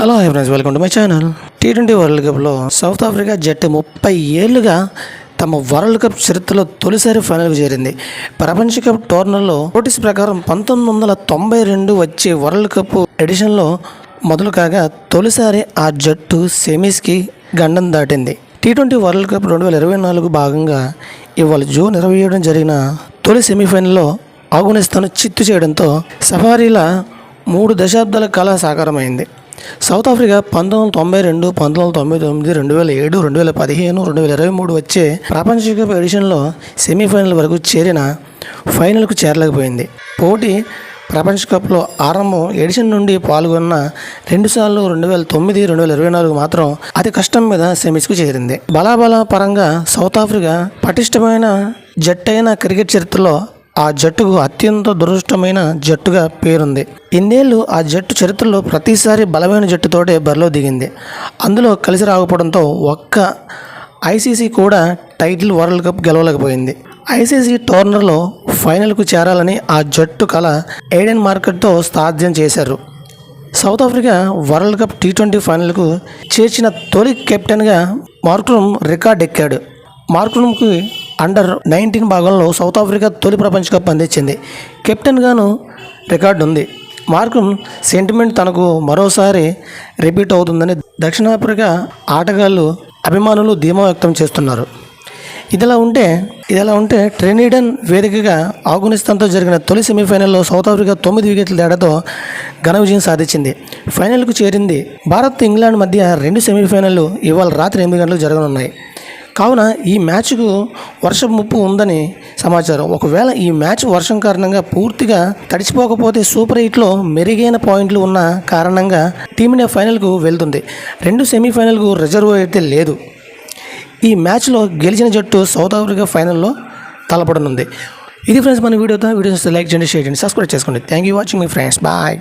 Hello hi friends welcome to my channel T twenty world కప్లో South Africa జట్టు ముప్పై ఏళ్ళుగా తమ వరల్డ్ కప్ చరిత్రలో తొలిసారి ఫైనల్కు చేరింది. ప్రపంచ కప్ టోర్నర్లో నోటీస్ ప్రకారం పంతొమ్మిది వందల తొంభై రెండు వచ్చే వరల్డ్ కప్ ఎడిషన్లో మొదలు కాగా తొలిసారి ఆ జట్టు సెమీస్కి గండం దాటింది. టీ ట్వంటీ వరల్డ్ కప్ రెండు వేల ఇరవై నాలుగు భాగంగా ఇవాళ జూన్ ఇరవై ఏడున జరిగిన తొలి సెమీఫైనల్లో ఆఫ్ఘనిస్తాన్ చిత్తు చేయడంతో సఫారీల మూడు దశాబ్దాల కళ సాకారమైంది. సౌత్ ఆఫ్రికా పంతొమ్మిది వందల తొంభై రెండు పంతొమ్మిది వందల తొంభై తొమ్మిది రెండు వేల ఏడు రెండు వేల పదిహేను రెండు వేల ఇరవై మూడు వచ్చే ప్రపంచ కప్ ఎడిషన్లో సెమీఫైనల్ వరకు చేరిన ఫైనల్కు చేరలేకపోయింది. పోటీ ప్రపంచ కప్లో ఆరంభం ఎడిషన్ నుండి పాల్గొన్న రెండుసార్లు రెండు వేల తొమ్మిది రెండు వేల ఇరవై నాలుగు మాత్రం అతి కష్టం మీద సెమీస్కు చేరింది. బలాబల పరంగా సౌత్ ఆఫ్రికా పటిష్టమైన జట్టైన క్రికెట్ చరిత్రలో ఆ జట్టుకు అత్యంత దురదృష్టమైన జట్టుగా పేరుంది. ఇన్నేళ్ళు ఆ జట్టు చరిత్రలో ప్రతిసారి బలమైన జట్టుతోటే బరిలో దిగింది. అందులో కలిసి రాకపోవడంతో ఒక్క ఐసీసీ కూడా టైటిల్ వరల్డ్ కప్ గెలవలేకపోయింది. ఐసీసీ టోర్నర్లో ఫైనల్కు చేరాలని ఆ జట్టు కల ఎయిడెన్ మార్కెట్తో సాధ్యం చేశారు. South Africa world cup T twenty ఫైనల్కు చేర్చిన తొలి కెప్టెన్గా మార్క్రూమ్ రికార్డ్ ఎక్కాడు మార్క్రూమ్కి అండర్ నైన్టీన్ భాగంలో సౌత్ ఆఫ్రికా తొలి ప్రపంచ కప్ అందించింది. కెప్టెన్గాను రికార్డు ఉంది. మార్కం సెంటిమెంట్ తనకు మరోసారి రిపీట్ అవుతుందని దక్షిణాఫ్రికా ఆటగాళ్ళు అభిమానులు ధీమా వ్యక్తం చేస్తున్నారు. ఇదిలా ఉంటే ఇదిలా ఉంటే ట్రెనిడన్ వేదికగా ఆఫ్ఘనిస్తాన్తో జరిగిన తొలి సెమీఫైనల్లో సౌత్ ఆఫ్రికా తొమ్మిది వికెట్ల తేడాతో ఘన విజయం సాధించింది. ఫైనల్కు చేరింది భారత్ ఇంగ్లాండ్ మధ్య రెండు సెమీఫైనల్లు ఇవాళ రాత్రి ఎనిమిది గంటలకు జరగనున్నాయి. కావున ఈ మ్యాచ్కు వర్షం ముప్పు ఉందని సమాచారం. ఒకవేళ ఈ మ్యాచ్ వర్షం కారణంగా పూర్తిగా తడిచిపోకపోతే సూపర్ ఎయిట్లో మెరుగైన పాయింట్లు ఉన్న కారణంగా టీమిండియా ఫైనల్కు వెళ్తుంది. రెండు సెమీఫైనల్కు రిజర్వ్ అయితే లేదు. ఈ మ్యాచ్లో గెలిచిన జట్టు సౌత్ ఆఫ్రికా ఫైనల్లో తలపడనుంది. ఇది ఫ్రెండ్స్ మన వీడియోతో. వీడియోస్ లైక్ చేయండి షేర్ చేయండి సబ్స్క్రైబ్ చేసుకోండి. Thank you watching my friends. Bye.